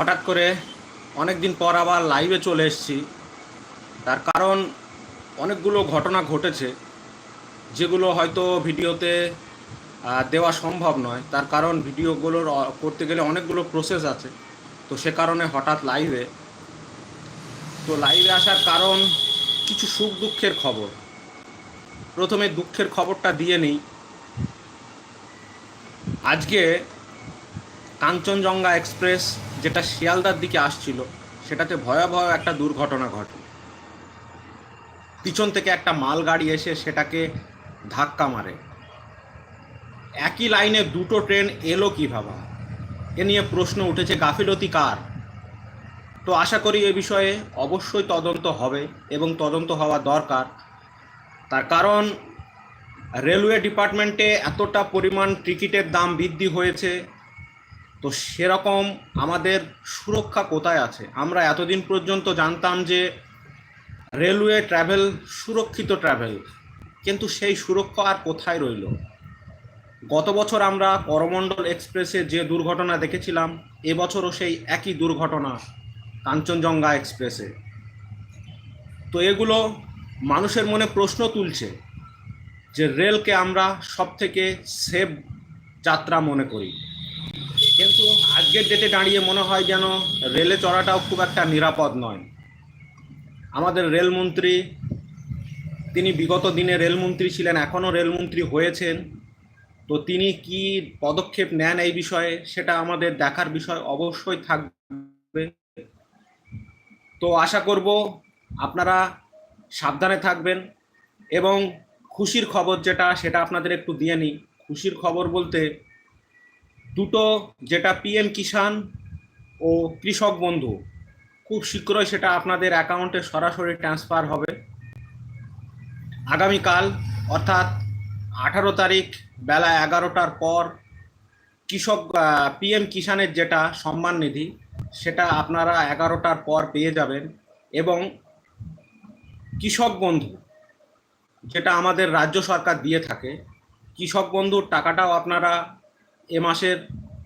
হঠাৎ করে অনেক দিন পর আবার লাইভে চলে এসেছি। তার কারণ অনেকগুলো ঘটনা ঘটেছে, যেগুলো হয়তো ভিডিওতে দেওয়া সম্ভব নয়। তার কারণ ভিডিওগুলোর করতে গেলে অনেকগুলো প্রসেস আছে। তো সে কারণে হঠাৎ লাইভে তো লাইভে আসার কারণ কিছু সুখ দুঃখের খবর। প্রথমে দুঃখের খবরটা দিয়ে নিই। আজকে কাঞ্চনজঙ্ঘা এক্সপ্রেস যেটা শিয়ালদার দিকে আসছিল, সেটাতে ভয়াবহ একটা দুর্ঘটনা ঘটে। পিছন থেকে একটা মালগাড়ি এসে সেটাকে ধাক্কা মারে। একই লাইনে দুটো ট্রেন এলো কীভাবে? এ নিয়ে প্রশ্ন উঠেছে, গাফিলতি কার? তো আশা করি এ বিষয়ে অবশ্যই তদন্ত হবে এবং তদন্ত হওয়া দরকার। তার কারণ, রেলওয়ে ডিপার্টমেন্টে এতটা পরিমাণ টিকিটের দাম বৃদ্ধি হয়েছে তো সেরকম আমাদের সুরক্ষা কোথায় আছে? আমরা এতদিন পর্যন্ত জানতাম যে রেলওয়ে ট্রাভেল সুরক্ষিত ট্রাভেল, কিন্তু সেই সুরক্ষা আর কোথায় রইল? গত বছর আমরা করমণ্ডল এক্সপ্রেসে যে দুর্ঘটনা দেখেছিলাম এবছরও সেই একই দুর্ঘটনা কাঞ্চনজঙ্ঘা এক্সপ্রেসে। তো এগুলো মানুষের মনে প্রশ্ন তুলছে যে রেলকে আমরা সব থেকে সেফ যাত্রা মনে করি। কিন্তু আজকের ডেটে দাঁড়িয়ে মনে হয় যেন রেলে চড়াটাও খুব একটা নিরাপদ নয়। আমাদের রেলমন্ত্রী তিনি বিগত দিনে রেলমন্ত্রী ছিলেন এখনও রেলমন্ত্রী হয়েছেন। তো তিনি কি পদক্ষেপ নেন এই বিষয়ে, সেটা আমাদের দেখার বিষয় অবশ্যই থাকবে। তো আশা করব আপনারা সাবধানে থাকবেন এবং খুশির খবর যেটা, সেটা আপনাদের একটু দিয়ে নিই। খুশির খবর বলতে দুটো যেটা পিএম কিষাণ ও কৃষক বন্ধু, খুব শীঘ্রই সেটা আপনাদের অ্যাকাউন্টে সরাসরি ট্রান্সফার হবে। আগামীকাল, অর্থাৎ আঠারো তারিখ বেলা এগারোটার পর কৃষক পিএম কিষাণের যেটা সম্মান নিধি, সেটা আপনারা এগারোটার পর পেয়ে যাবেন এবং কৃষক বন্ধু, যেটা আমাদের রাজ্য সরকার দিয়ে থাকে, কৃষক বন্ধুর টাকাটাও আপনারা এ মাসের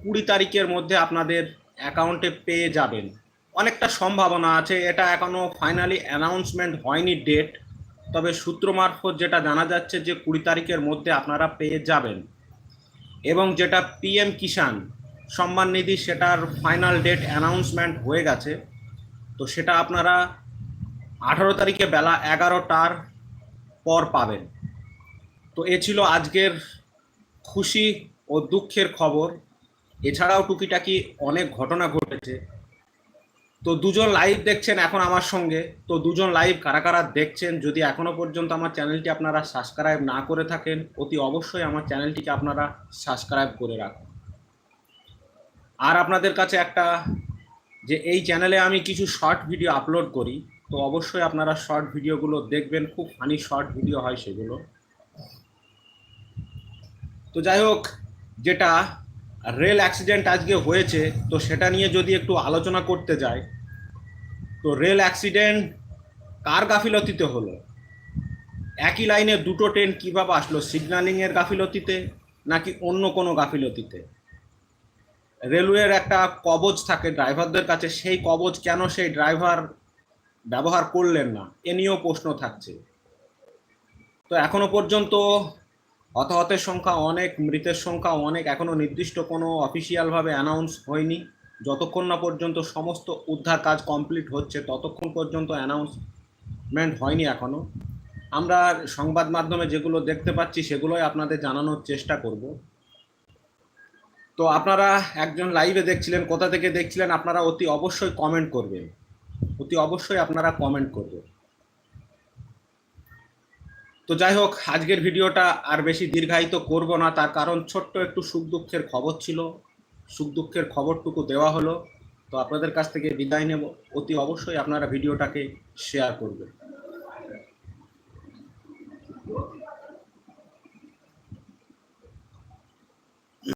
কুড়ি তারিখের মধ্যে আপনাদের অ্যাকাউন্টে পেয়ে যাবেন। অনেকটা সম্ভাবনা আছে, এটা এখনও ফাইনালি অ্যানাউন্সমেন্ট হয়নি ডেট, তবে সূত্র মারফত যেটা জানা যাচ্ছে যে কুড়ি তারিখের মধ্যে আপনারা পেয়ে যাবেন। এবং যেটা পিএম কিষাণ সম্মান নিধি, সেটার ফাইনাল ডেট অ্যানাউন্সমেন্ট হয়ে গেছে। তো সেটা আপনারা আঠারো তারিখে বেলা এগারোটার পর পাবেন। তো এ ছিল আজকের খুশি ও দুঃখের খবর। এছাড়াও টুকিটাকি অনেক ঘটনা ঘটেছে। তো দুজন লাইভ দেখছেন এখন আমার সঙ্গে। তো দুজন লাইভ কারা কারা দেখছেন, যদি এখনও পর্যন্ত আমার চ্যানেলটি আপনারা সাবস্ক্রাইব না করে থাকেন, অতি অবশ্যই আমার চ্যানেলটিকে আপনারা সাবস্ক্রাইব করে রাখুন। আর আপনাদের কাছে একটা, যে এই চ্যানেলে আমি কিছু শর্ট ভিডিও আপলোড করি, তো অবশ্যই আপনারা শর্ট ভিডিওগুলো দেখবেন, খুব ফানি শর্ট ভিডিও হয় সেগুলো। তো যাই হোক যেটা রেল অ্যাক্সিডেন্ট আজকে হয়েছে, তো সেটা নিয়ে যদি একটু আলোচনা করতে যাই, তো রেল অ্যাক্সিডেন্ট কার গাফিলতিতে হলো? একই লাইনে দুটো ট্রেন কীভাবে আসলো? সিগন্যালিংয়ের গাফিলতিতে নাকি অন্য কোনো গাফিলতিতে? রেলওয়ের একটা কবজ থাকে ড্রাইভারদের কাছে, সেই কবজ কেন সেই ড্রাইভার ব্যবহার করলেন না? এ নিয়েও প্রশ্ন থাকছে। তো এখনও পর্যন্ত হতাহতের সংখ্যা অনেক, মৃতের সংখ্যা অনেক। এখনও নির্দিষ্ট কোনো অফিসিয়ালভাবে অ্যানাউন্স হয়নি। যতক্ষণ না পর্যন্ত সমস্ত উদ্ধার কাজ কমপ্লিট হচ্ছে, ততক্ষণ পর্যন্ত অ্যানাউন্সমেন্ট হয়নি এখনও। আমরা সংবাদ মাধ্যমে যেগুলো দেখতে পাচ্ছি, সেগুলোই আপনাদের জানানোর চেষ্টা করব। তো আপনারা একজন লাইভে দেখছিলেন, কোথা থেকে দেখছিলেন, আপনারা অতি অবশ্যই কমেন্ট করবেন। অতি অবশ্যই আপনারা কমেন্ট করবেন। তো যাই হোক, আজকের ভিডিওটা আর বেশি দীর্ঘায়িত করব না, তার কারণ ছোট্ট একটু সুখ দুঃখের খবর ছিল। সুখ দুঃখের খবরটুকু দেওয়া হলো। তো আপনাদের কাছ থেকে বিদায় নেব। অতি অবশ্যই আপনারা ভিডিওটাকে শেয়ার করবেন।